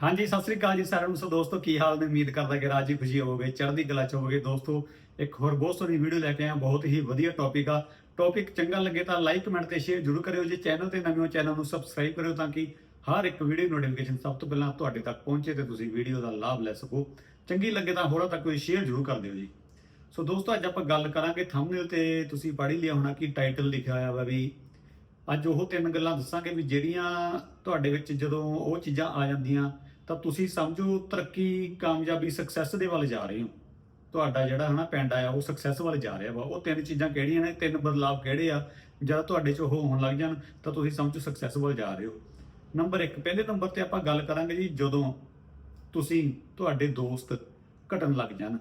ਹਾਂਜੀ, ਸਤਿ ਸ੍ਰੀ ਅਕਾਲ ਜੀ ਸਾਰਿਆਂ ਨੂੰ। ਸੋ ਦੋਸਤੋ, ਕੀ ਹਾਲ ਨੇ? ਉਮੀਦ ਕਰਦਾ ਕਿ ਰਾਜੀ ਖੁਸ਼ੀ ਹੋਵੋਗੇ, ਚੜ੍ਹਦੀ ਕਲਾ ਚ ਹੋਵੋਗੇ। ਦੋਸਤੋ, ਇੱਕ ਹੋਰ ਬਹੁਤ ਸੋਹਣੀ ਵੀਡੀਓ ਲੈ ਕੇ ਆਇਆ, ਬਹੁਤ ਹੀ ਵਧੀਆ ਟੌਪਿਕ ਆ। ਟੌਪਿਕ ਚੰਗਾ ਲੱਗੇ ਤਾਂ ਲਾਈਕ ਕਮੈਂਟ ਤੇ ਸ਼ੇਅਰ ਜ਼ਰੂਰ ਕਰਿਓ ਜੇ। ਚੈਨਲ ਤੇ ਨਵੇਂ ਹੋ ਚੈਨਲ ਨੂੰ ਸਬਸਕ੍ਰਾਈਬ ਕਰਿਓ ਤਾਂ ਕਿ ਹਰ ਇੱਕ ਵੀਡੀਓ ਨੋਟੀਫਿਕੇਸ਼ਨ ਸਭ ਤੋਂ ਪਹਿਲਾਂ ਤੁਹਾਡੇ ਤੱਕ ਪਹੁੰਚੇ ਤੇ ਤੁਸੀਂ ਵੀਡੀਓ ਦਾ ਲਾਭ ਲੈ ਸਕੋ। ਚੰਗੀ ਲੱਗੇ ਤਾਂ ਹੋਰਾਂ ਤੱਕ ਕੋਈ ਸ਼ੇਅਰ ਜ਼ਰੂਰ ਕਰ ਦਿਓ ਜੀ। ਸੋ ਦੋਸਤੋ, ਅੱਜ ਆਪਾਂ ਗੱਲ ਕਰਾਂਗੇ ਥੰਬਨੇਲ ਤੇ। ਤੁਸੀਂ ਪੜ੍ਹ ਹੀ ਲਿਆ ਹੋਣਾ ਕਿ ਟਾਈਟਲ ਲਿਖਿਆ ਹੋਇਆ ਵਾ ਵੀ ਅੱਜ ਉਹ ਤਿੰਨ ਗੱਲਾਂ ਦੱਸਾਂਗੇ ਵੀ ਜਿਹੜੀਆਂ ਤੁਹਾਡੇ ਵਿੱਚ ਜਦੋਂ ਉਹ ਚੀਜ਼ਾਂ ਆ ਜਾਂਦੀਆਂ ਤਾਂ ਤੁਸੀਂ ਸਮਝੋ ਤਰੱਕੀ, ਕਾਮਯਾਬੀ ਸਕਸੈਸ ਦੇ ਵੱਲ ਜਾ ਰਹੇ ਹੋ। ਤੁਹਾਡਾ ਜਿਹੜਾ ਹਨਾ ਪਿੰਡ ਆ ਉਹ ਸਕਸੈਸ ਵੱਲ ਜਾ ਰਿਹਾ ਵਾ। ਉਹ ਤਿੰਨ ਚੀਜ਼ਾਂ ਕਿਹੜੀਆਂ ਨੇ? ਤਿੰਨ ਬਦਲਾਅ ਕਿਹੜੇ ਆ? ਜਦ ਤੁਹਾਡੇ 'ਚ ਉਹ ਹੋਣ ਲੱਗ ਜਾਣ, ਤਾਂ ਤੁਸੀਂ ਸਮਝੋ ਸਕਸੈਸ ਵੱਲ ਜਾ ਰਹੇ ਹੋ। ਨੰਬਰ 1 ਪਹਿਲੇ ਨੰਬਰ ਤੇ ਆਪਾਂ ਗੱਲ ਕਰਾਂਗੇ ਜੀ, ਜਦੋਂ ਤੁਸੀਂ, ਤੁਹਾਡੇ ਦੋਸਤ ਘਟਣ ਲੱਗ ਜਾਣ।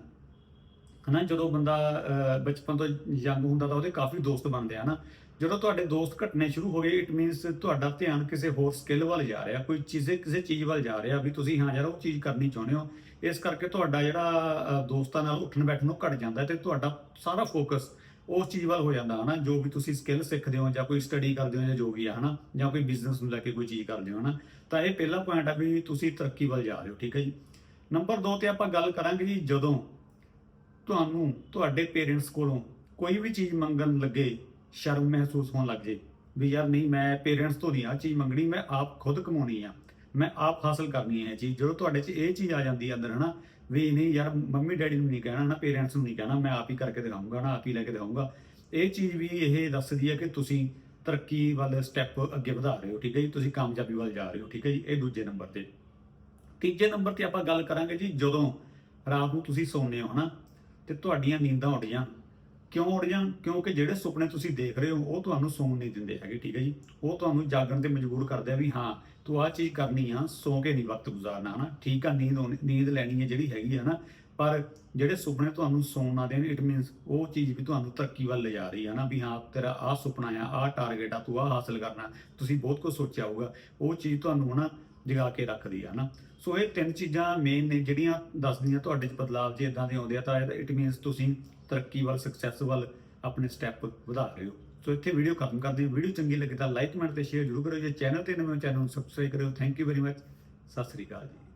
ਹਨਾ, ਜਦੋਂ ਬੰਦਾ ਬਚਪਨ ਤੋਂ ਯੰਗ ਹੁੰਦਾ ਤਾਂ ਉਹਦੇ ਕਾਫੀ ਦੋਸਤ ਬਣਦੇ ਆ ਨਾ ਜਦੋਂ ਤੁਹਾਡੇ ਦੋਸਤ ਘਟਨੇ ਸ਼ੁਰੂ ਹੋ ਗਏ ਇਟ ਮੀਨਸ ਤੁਹਾਡਾ ਧਿਆਨ ਕਿਸੇ ਹੋਰ ਸਕਿੱਲ ਵੱਲ ਜਾ ਰਿਹਾ, ਕੋਈ ਚੀਜ਼ੇ ਕਿਸੇ ਚੀਜ਼ ਵੱਲ ਜਾ ਰਿਹਾ ਵੀ ਤੁਸੀਂ ਹਾਂ ਯਾਰ ਉਹ ਚੀਜ਼ ਕਰਨੀ ਚਾਹੁੰਦੇ ਹੋ। ਇਸ ਕਰਕੇ ਤੁਹਾਡਾ ਜਿਹੜਾ ਦੋਸਤਾਂ ਨਾਲ ਉੱਠਣ ਬੈਠਣ ਨੂੰ ਘਟ ਜਾਂਦਾ ਤੇ ਤੁਹਾਡਾ ਸਾਰਾ ਫੋਕਸ ਉਸ ਚੀਜ਼ ਵੱਲ ਹੋ ਜਾਂਦਾ ਹਨਾ, ਜੋ ਵੀ ਤੁਸੀਂ ਸਕਿੱਲ ਸਿੱਖਦੇ ਹੋ ਜਾਂ ਕੋਈ ਸਟੱਡੀ ਕਰਦੇ ਹੋ ਜਾਂ ਜੋ ਵੀ ਆ ਹਨਾ, ਜਾਂ ਕੋਈ ਬਿਜ਼ਨਸ ਨੂੰ ਲੈ ਕੇ ਕੋਈ ਚੀਜ਼ ਕਰਦੇ ਹੋ ਹਨਾ, ਤਾਂ ਇਹ ਪਹਿਲਾ ਪੁਆਇੰਟ ਆ ਵੀ ਤੁਸੀਂ ਤਰੱਕੀ ਵੱਲ ਜਾ ਰਹੇ ਹੋ, ਠੀਕ ਹੈ ਜੀ। ਨੰਬਰ 2 ਤੇ ਆਪਾਂ ਗੱਲ ਕਰਾਂਗੇ ਜੀ ਜਦੋਂ। ਤੁਹਾਨੂੰ ਤੁਹਾਡੇ ਪੇਰੈਂਟਸ ਕੋਲੋਂ ਕੋਈ ਵੀ ਚੀਜ਼ ਮੰਗਣ ਲੱਗੇ, ਸ਼ਰਮ ਮਹਿਸੂਸ ਹੋਣ ਲੱਗ ਜੇ, ਵੀ ਯਾਰ ਨਹੀਂ, ਮੈਂ ਪੇਰੈਂਟਸ ਤੋਂ ਨਹੀਂ ਆ ਚੀਜ਼ ਮੰਗਣੀ, ਮੈਂ ਆਪ ਖੁਦ ਕਮਾਉਣੀ ਆ, ਮੈਂ ਆਪ ਹਾਸਲ ਕਰਨੀ ਹੈ ਇਹ ਚੀਜ਼, ਜਦੋਂ ਤੁਹਾਡੇ 'ਚ ਇਹ ਚੀਜ਼ ਆ ਜਾਂਦੀ ਹੈ ਅੰਦਰ, ਹਨਾ, ਵੀ ਨਹੀਂ ਯਾਰ ਮੰਮੀ ਡੈਡੀ ਨੂੰ ਨਹੀਂ ਕਹਿਣਾ, ਨਾ ਪੇਰੈਂਟਸ ਨੂੰ ਨਹੀਂ ਕਹਿਣਾ, ਮੈਂ ਆਪ ਹੀ ਕਰਕੇ ਦਿਖਾਊਂਗਾ, ਨਾ ਆਪ ਹੀ ਲੈ ਕੇ ਦਿਖਾਊਂਗਾ, ਇਹ ਚੀਜ਼ ਵੀ ਇਹ ਦੱਸਦੀ ਹੈ ਕਿ ਤੁਸੀਂ ਤਰੱਕੀ ਵੱਲ ਸਟੈਪ ਅੱਗੇ ਵਧਾ ਰਹੇ ਹੋ, ਠੀਕ ਹੈ ਜੀ, ਤੁਸੀਂ ਕਾਮਯਾਬੀ ਵੱਲ ਜਾ ਰਹੇ ਹੋ, ਠੀਕ ਹੈ ਜੀ, ਇਹ ਦੂਜੇ ਨੰਬਰ ਤੇ। ਤੀਜੇ ਨੰਬਰ ਤੇ ਆਪਾਂ ਗੱਲ ਕਰਾਂਗੇ ਜੀ, ਜਦੋਂ ਰਾਤ ਨੂੰ ਤੁਸੀਂ ਸੌਂਦੇ ਹੋ, ਹਨਾ ਤੇ ਤੁਹਾਡੀਆਂ ਨੀਂਦਾਂ ਉੱਡ ਜਾਣ ਕਿਉਂ ਉੱਡ ਜਾਣ ਕਿਉਂਕਿ ਜਿਹੜੇ ਸੁਪਨੇ ਤੁਸੀਂ ਦੇਖ ਰਹੇ ਹੋ, ਉਹ ਤੁਹਾਨੂੰ ਸੌਣ ਨਹੀਂ ਦਿੰਦੇ ਹੈਗੇ, ਠੀਕ ਹੈ ਜੀ? ਉਹ ਤੁਹਾਨੂੰ ਜਾਗਣ ਤੇ ਮਜਬੂਰ ਕਰਦੇ ਆ ਵੀ ਹਾਂ, ਤੂੰ ਆਹ ਚੀਜ਼ ਕਰਨੀ ਆ, ਸੌ ਕੇ ਨਹੀਂ ਵਕਤ ਗੁਜ਼ਾਰਨਾ, ਹਨਾ? ਠੀਕ ਆ, ਨੀਂਦ ਆਉਣੀ- ਨੀਂਦ ਲੈਣੀ ਹੈ ਜਿਹੜੀ ਹੈਗੀ ਆ ਨਾ ਪਰ ਜਿਹੜੇ ਸੁਪਨੇ ਤੁਹਾਨੂੰ ਸੌਣ ਨਾ ਦੇਣ ਇਟ ਮੀਨਸ ਉਹ ਚੀਜ਼ ਵੀ ਤੁਹਾਨੂੰ ਤਰੱਕੀ ਵੱਲ ਲਿਜਾ ਰਹੀ ਹੈ ਨਾ ਵੀ ਹਾਂ, ਤੇਰਾ ਆਹ ਸੁਪਨਾ ਆ, ਆਹ ਟਾਰਗੇਟ ਆ, ਤੂੰ ਆਹ ਹਾਸਲ ਕਰਨਾ। ਤੁਸੀਂ ਬਹੁਤ ਕੁਝ ਸੋਚਿਆ ਹੋਊਗਾ। ਉਹ ਚੀਜ਼ ਤੁਹਾਨੂੰ, ਹਨਾ? ਜਗਾ ਕੇ ਰੱਖਦੀ ਆ ਨਾ। ਸੋ ਇਹ ਤਿੰਨ ਚੀਜ਼ਾਂ ਮੇਨ ਨੇ, ਜਿਹੜੀਆਂ ਦੱਸਦੀਆਂ ਤੁਹਾਡੇ ਚ ਬਦਲਾਵ ਜੇ ਇਦਾਂ ਦੇ ਆਉਂਦੇ ਆ, ਤਾਂ ਇਟ ਮੀਨਸ ਤੁਸੀਂ ਤਰੱਕੀ ਵੱਲ ਸਕਸੈਸ ਵੱਲ ਆਪਣੇ ਸਟੈਪ ਵਧਾ ਰਹੇ ਹੋ। ਸੋ ਇੱਥੇ ਵੀਡੀਓ ਖਤਮ ਕਰਦੇ ਹਾਂ। ਵੀਡੀਓ ਚੰਗੀ ਲੱਗੇ ਤਾਂ ਲਾਈਕ ਕਮੈਂਟ ਤੇ ਸ਼ੇਅਰ ਜ਼ਰੂਰ ਕਰਿਓ। ਜੇ ਚੈਨਲ ਤੇ ਨਵੇਂ ਚੈਨਲ ਨੂੰ ਸਬਸਕ੍ਰਾਈਬ ਕਰਿਓ। Thank you very much Sat Sri ਅਕਾਲ ਜੀ।